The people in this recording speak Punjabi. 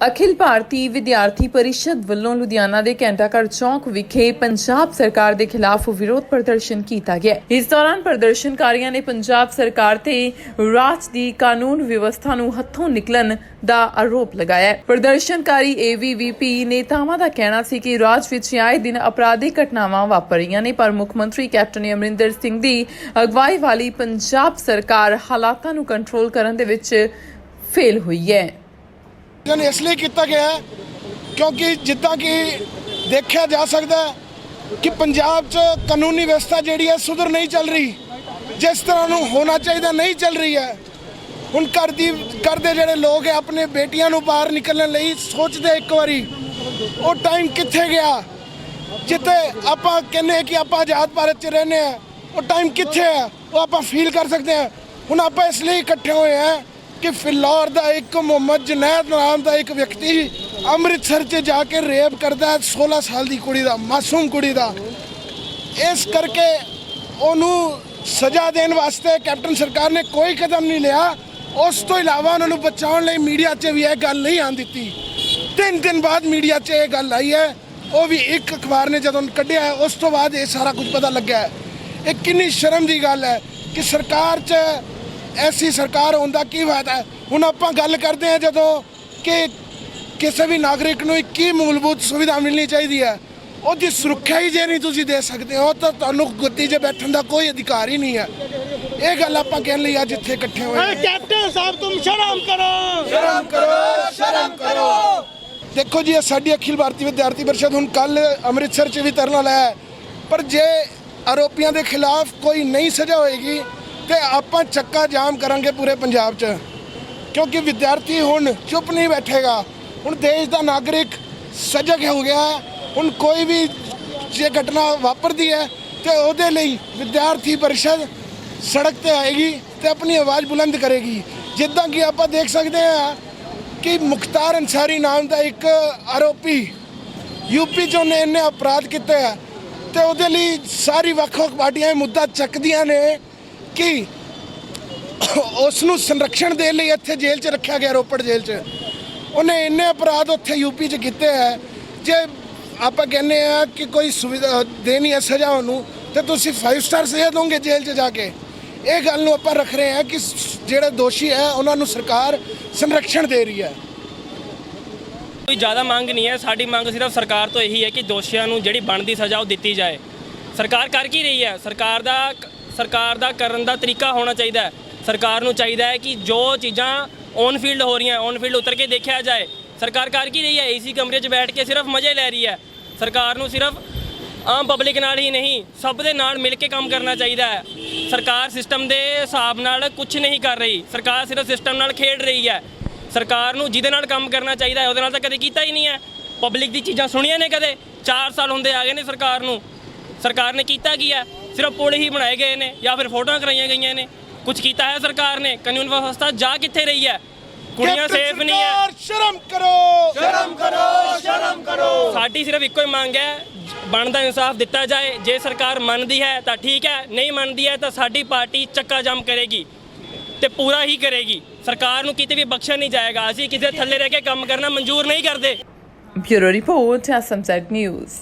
ਅਖਿਲ ਭਾਰਤੀ ਵਿਦਿਆਰਥੀ ਪਰਿਸ਼ਦ ਵੱਲੋਂ ਲੁਧਿਆਣਾ ਦੇ ਘੰਟਾਘਰ ਚੌਂਕ ਵਿਖੇ ਪੰਜਾਬ ਸਰਕਾਰ ਦੇ ਖਿਲਾਫ ਵਿਰੋਧ ਪ੍ਰਦਰਸ਼ਨ ਕੀਤਾ ਗਿਆ ਇਸ ਦੌਰਾਨ ਪ੍ਰਦਰਸ਼ਨਕਾਰੀਆਂ ਨੇ ਪੰਜਾਬ ਸਰਕਾਰ ਤੇ ਰਾਜ ਦੀ ਕਾਨੂੰਨ ਵਿਵਸਥਾ ਨੂੰ ਹੱਥੋਂ ਨਿਕਲਣ ਦਾ ਆਰੋਪ ਲਗਾਇਆ ਹੈ। ਪ੍ਰਦਰਸ਼ਨਕਾਰੀ ਏਵੀਵੀਪੀ ਨੇਤਾਵਾਂ ਦਾ ਕਹਿਣਾ ਸੀ ਕਿ ਰਾਜ ਵਿੱਚ ਆਏ ਦਿਨ ਅਪਰਾਧਿਕ ਘਟਨਾਵਾਂ ਵਾਪਰ ਰਹੀਆਂ ਨੇ, ਪਰ ਮੁੱਖ ਮੰਤਰੀ ਕੈਪਟਨ ਅਮਰਿੰਦਰ ਸਿੰਘ ਦੀ ਅਗਵਾਈ ਵਾਲੀ ਪੰਜਾਬ ਸਰਕਾਰ ਹਾਲਾਤਾਂ ਨੂੰ ਕੰਟਰੋਲ ਕਰਨ ਦੇ ਵਿੱਚ ਫੇਲ ਹੋਈ ਹੈ ਜਨ ਇਸ ਲਈ ਕੀਤਾ ਗਿਆ ਹੈ ਕਿਉਂਕਿ ਜਿੱਦਾਂ ਕਿ ਦੇਖਿਆ ਜਾ ਸਕਦਾ ਕਿ ਪੰਜਾਬ 'ਚ ਕਾਨੂੰਨੀ ਵਿਵਸਥਾ ਜਿਹੜੀ ਹੈ ਸੁਧਰ ਨਹੀਂ ਚੱਲ ਰਹੀ। ਜਿਸ ਤਰ੍ਹਾਂ ਨੂੰ ਹੋਣਾ ਚਾਹੀਦਾ, ਨਹੀਂ ਚੱਲ ਰਹੀ ਹੈ। ਹੁਣ ਘਰ ਦੀ, ਘਰ ਦੇ ਜਿਹੜੇ ਲੋਕ ਹੈ, ਆਪਣੇ ਬੇਟੀਆਂ ਨੂੰ ਬਾਹਰ ਨਿਕਲਣ ਲਈ ਸੋਚਦੇ ਇੱਕ ਵਾਰੀ, ਉਹ ਟਾਈਮ ਕਿੱਥੇ ਗਿਆ? ਜਿੱਥੇ ਆਪਾਂ ਕਹਿੰਦੇ ਕਿ ਆਪਾਂ ਆਜ਼ਾਦ ਭਾਰਤ 'ਚ ਰਹਿੰਦੇ ਆ ਉਹ ਟਾਈਮ ਕਿੱਥੇ ਹੈ? ਉਹ ਆਪਾਂ ਫੀਲ ਕਰ ਸਕਦੇ ਹਾਂ। ਹੁਣ ਆਪਾਂ ਇਸ ਲਈ ਇਕੱਠੇ ਹੋਏ ਆ ਕਿ ਫਿਲੌਰ ਦਾ ਇੱਕ ਮੁਹੰਮਦ ਜਨੈਦ ਨਾਮ ਦਾ ਇੱਕ ਵਿਅਕਤੀ ਅੰਮ੍ਰਿਤਸਰ 'ਚ ਜਾ ਕੇ ਰੇਪ ਕਰਦਾ ਹੈ 16 ਸਾਲ ਦੀ ਕੁੜੀ ਦਾ, ਮਾਸੂਮ ਕੁੜੀ ਦਾ। ਇਸ ਕਰਕੇ ਉਹਨੂੰ ਸਜ਼ਾ ਦੇਣ ਵਾਸਤੇ ਕੈਪਟਨ ਸਰਕਾਰ ਨੇ ਕੋਈ ਕਦਮ ਨਹੀਂ ਲਿਆ। ਉਸ ਤੋਂ ਇਲਾਵਾ ਉਹਨਾਂ ਨੂੰ ਬਚਾਉਣ ਲਈ ਮੀਡੀਆ 'ਚ ਵੀ ਇਹ ਗੱਲ ਨਹੀਂ ਆਉਣ ਦਿੱਤੀ। ਤਿੰਨ ਦਿਨ ਬਾਅਦ ਮੀਡੀਆ 'ਚ ਇਹ ਗੱਲ ਆਈ ਹੈ। ਉਹ ਵੀ ਇੱਕ ਅਖਬਾਰ ਨੇ ਜਦੋਂ ਕੱਢਿਆ ਉਸ ਤੋਂ ਬਾਅਦ ਇਹ ਸਾਰਾ ਕੁਝ ਪਤਾ ਲੱਗਿਆ ਇਹ ਕਿੰਨੀ ਸ਼ਰਮ ਦੀ ਗੱਲ ਹੈ ਕਿ ਸਰਕਾਰ 'ਚ ਐਸੀ ਸਰਕਾਰ ਹੁੰਦਾ ਕੀ ਫਾਇਦਾ? ਹੈ ਹੁਣ ਆਪਾਂ ਗੱਲ ਕਰਦੇ ਹਾਂ ਜਦੋਂ ਕਿ ਕਿਸੇ ਵੀ ਨਾਗਰਿਕ ਨੂੰ ਕੀ ਮੂਲਭੂਤ ਸੁਵਿਧਾ ਮਿਲਣੀ ਚਾਹੀਦੀ ਹੈ ਉਹਦੀ ਸੁਰੱਖਿਆ ਹੀ ਜੇ ਨਹੀਂ ਤੁਸੀਂ ਦੇ ਸਕਦੇ ਹੋ ਤਾਂ ਤੁਹਾਨੂੰ ਗੱਦੀ 'ਚ ਬੈਠਣ ਦਾ ਕੋਈ ਅਧਿਕਾਰ ਹੀ ਨਹੀਂ ਹੈ। ਇਹ ਗੱਲ ਆਪਾਂ ਕਹਿਣ ਲਈ ਅੱਜ ਇੱਥੇ ਇਕੱਠੇ ਹੋਏ ਹਾਂ ਕੈਪਟਨ ਸਾਹਿਬ ਤੁਮ ਸ਼ਰਮ ਕਰੋ। ਸ਼ਰਮ ਕਰੋ ਸ਼ਰਮ ਕਰੋ। ਦੇਖੋ ਜੀ ਇਹ ਸਾਡੀ ਅਖਿਲ ਭਾਰਤੀ ਵਿਦਿਆਰਥੀ ਪਰਿਸ਼ਦ ਹੁਣ ਕੱਲ ਅੰਮ੍ਰਿਤਸਰ 'ਚ ਵੀ ਧਰਨਾ ਲਾਇਆ ਪਰ ਜੇ ਆਰੋਪੀਆਂ ਦੇ ਖਿਲਾਫ ਕੋਈ ਨਹੀਂ ਸਜ਼ਾ ਹੋਏਗੀ ਤੇ ਆਪਾਂ ਚੱਕਾ ਜਾਮ ਕਰਾਂਗੇ ਪੂਰੇ ਪੰਜਾਬ 'ਚ। ਕਿਉਂਕਿ ਵਿਦਿਆਰਥੀ ਹੁਣ ਚੁੱਪ ਨਹੀਂ ਬੈਠੇਗਾ। ਹੁਣ ਦੇਸ਼ ਦਾ ਨਾਗਰਿਕ ਸਜਗ ਹੋ ਗਿਆ ਹੁਣ ਕੋਈ ਵੀ ਜੇ ਘਟਨਾ ਵਾਪਰਦੀ ਹੈ, ਤੇ ਉਹਦੇ ਲਈ ਵਿਦਿਆਰਥੀ ਪਰਿਸ਼ਦ ਸੜਕ ਤੇ ਆਏਗੀ ਤੇ ਆਪਣੀ ਆਵਾਜ਼ ਬੁਲੰਦ ਕਰੇਗੀ। ਜਿੱਦਾਂ ਕਿ ਆਪਾਂ ਦੇਖ ਸਕਦੇ ਹਾਂ ਕਿ ਮੁਖਤਾਰ ਅੰਸਾਰੀ ਨਾਮ ਦਾ ਇੱਕ ਆਰੋਪੀ ਯੂਪੀ ਚੋਂ ਨੇ ਇਹਨੇ ਅਪਰਾਧ ਕੀਤੇ ਹੈ, ਤੇ ਉਹਦੇ ਲਈ ਸਾਰੀ ਵੱਖ-ਵੱਖ ਪਾਰਟੀਆਂ ਇਹ ਮੁੱਦਾ ਚੱਕਦੀਆਂ ਨੇ। ਕਿ ਉਸ ਨੂੰ ਸੰਰਕਸ਼ਣ ਦੇਣ ਲਈ ਇੱਥੇ ਜੇਲ੍ਹ 'ਚ ਰੱਖਿਆ ਗਿਆ, ਰੋਪੜ ਜੇਲ੍ਹ 'ਚ। ਉਹਨੇ ਇੰਨੇ ਅਪਰਾਧ ਉੱਥੇ ਯੂਪੀ 'ਚ ਕੀਤੇ ਹੈ ਜੇ ਆਪਾਂ ਕਹਿੰਦੇ ਆ ਕਿ ਕੋਈ ਸੁਵਿਧਾ ਦੇਣੀ ਹੈ ਸਜ਼ਾ ਉਹਨੂੰ, ਤੇ ਤੁਸੀਂ 5 ਸਟਾਰ ਸਜ਼ਾ ਦੋਗੇ ਜੇਲ੍ਹ 'ਚ ਜਾ ਕੇ। ਇਹ ਗੱਲ ਨੂੰ ਆਪਾਂ ਰੱਖ ਰਹੇ ਹਾਂ ਕਿ ਜਿਹੜੇ ਦੋਸ਼ੀ ਹੈ, ਉਹਨਾਂ ਨੂੰ ਸਰਕਾਰ ਸੰਰਕਸ਼ਣ ਦੇ ਰਹੀ ਹੈ। ਕੋਈ ਜ਼ਿਆਦਾ ਮੰਗ ਨਹੀਂ ਹੈ। ਸਾਡੀ ਮੰਗ ਸਿਰਫ ਸਰਕਾਰ ਤੋਂ ਇਹੀ ਹੈ ਕਿ ਦੋਸ਼ੀਆਂ ਨੂੰ ਜਿਹੜੀ ਬਣਦੀ ਸਜ਼ਾ ਉਹ ਦਿੱਤੀ ਜਾਏ। ਸਰਕਾਰ ਕਰ ਕੀ ਰਹੀ ਹੈ? ਸਰਕਾਰ ਦਾ ਸਰਕਾਰ ਦਾ ਕਰਨ ਦਾ ਤਰੀਕਾ ਹੋਣਾ ਚਾਹੀਦਾ ਹੈ। ਸਰਕਾਰ ਨੂੰ ਚਾਹੀਦਾ ਹੈ ਕਿ ਜੋ ਚੀਜ਼ਾਂ ਔਨ ਫੀਲਡ ਹੋ ਰਹੀਆਂ ਔਨ ਫੀਲਡ ਉਤਰ ਕੇ ਦੇਖਿਆ ਜਾਏ। ਸਰਕਾਰ ਕਰ ਕੀ ਰਹੀ ਹੈ? ਏਸੀ ਕਮਰੇ 'ਚ ਬੈਠ ਕੇ ਸਿਰਫ ਮਜ਼ੇ ਲੈ ਰਹੀ ਹੈ। ਸਰਕਾਰ ਨੂੰ ਸਿਰਫ ਆਮ ਪਬਲਿਕ ਨਾਲ ਹੀ ਨਹੀਂ, ਸਭ ਦੇ ਨਾਲ ਮਿਲ ਕੇ ਕੰਮ ਕਰਨਾ ਚਾਹੀਦਾ ਹੈ। ਸਰਕਾਰ ਸਿਸਟਮ ਦੇ ਹਿਸਾਬ ਨਾਲ ਕੁਝ ਨਹੀਂ ਕਰ ਰਹੀ। ਸਰਕਾਰ ਸਿਰਫ ਸਿਸਟਮ ਨਾਲ ਖੇਡ ਰਹੀ ਹੈ। ਸਰਕਾਰ ਨੂੰ ਜਿਹਦੇ ਨਾਲ ਕੰਮ ਕਰਨਾ ਚਾਹੀਦਾ ਹੈ, ਉਹਦੇ ਨਾਲ ਤਾਂ ਕਦੇ ਕੀਤਾ ਹੀ ਨਹੀਂ ਹੈ। ਪਬਲਿਕ ਦੀ ਚੀਜ਼ਾਂ ਸੁਣੀਆਂ ਨੇ ਕਦੇ? 4 ਸਾਲ ਹੁੰਦੇ ਆ ਗਏ ਨੇ ਸਰਕਾਰ ਨੂੰ। ਸਰਕਾਰ ਨੇ ਕੀਤਾ ਕੀ ਹੈ? ਸਿਰਫ ਪੁਲ ਹੀ ਬਣਾਏ ਗਏ ਨੇ ਜਾਂ ਫਿਰ ਫੋਟੋਆਂ ਕਰਾਈਆਂ ਗਈਆਂ ਨੇ। ਕੁਝ ਕੀਤਾ ਹੈ ਸਰਕਾਰ ਨੇ? ਕਾਨੂੰਨ ਵਿਵਸਥਾ ਜਾ ਕਿੱਥੇ ਰਹੀ ਹੈ? ਕੁੜੀਆਂ ਸੇਫ ਨਹੀਂ ਹੈ। ਸ਼ਰਮ ਕਰੋ। ਸ਼ਰਮ ਕਰੋ ਸ਼ਰਮ ਕਰੋ। ਸਾਡੀ ਸਿਰਫ ਇੱਕੋ ਹੀ ਮੰਗ ਹੈ ਬਣਦਾ ਇਨਸਾਫ ਦਿੱਤਾ ਜਾਏ। ਜੇ ਸਰਕਾਰ ਮੰਨਦੀ ਹੈ ਤਾਂ ਠੀਕ ਹੈ ਨਹੀਂ ਮੰਨਦੀ ਹੈ ਤਾਂ ਸਾਡੀ ਪਾਰਟੀ ਚੱਕਾ ਜਾਮ ਕਰੇਗੀ ਤੇ ਪੂਰਾ ਹੀ ਕਰੇਗੀ। ਸਰਕਾਰ ਨੂੰ ਕਿਤੇ ਵੀ ਬਖਸ਼ਿਆ ਨਹੀਂ ਜਾਏਗਾ। ਅਸੀਂ ਕਿਸੇ ਥੱਲੇ ਰਹਿ ਕੇ ਕੰਮ ਕਰਨਾ ਮਨਜ਼ੂਰ ਨਹੀਂ ਕਰਦੇ। Bureau report SMZ news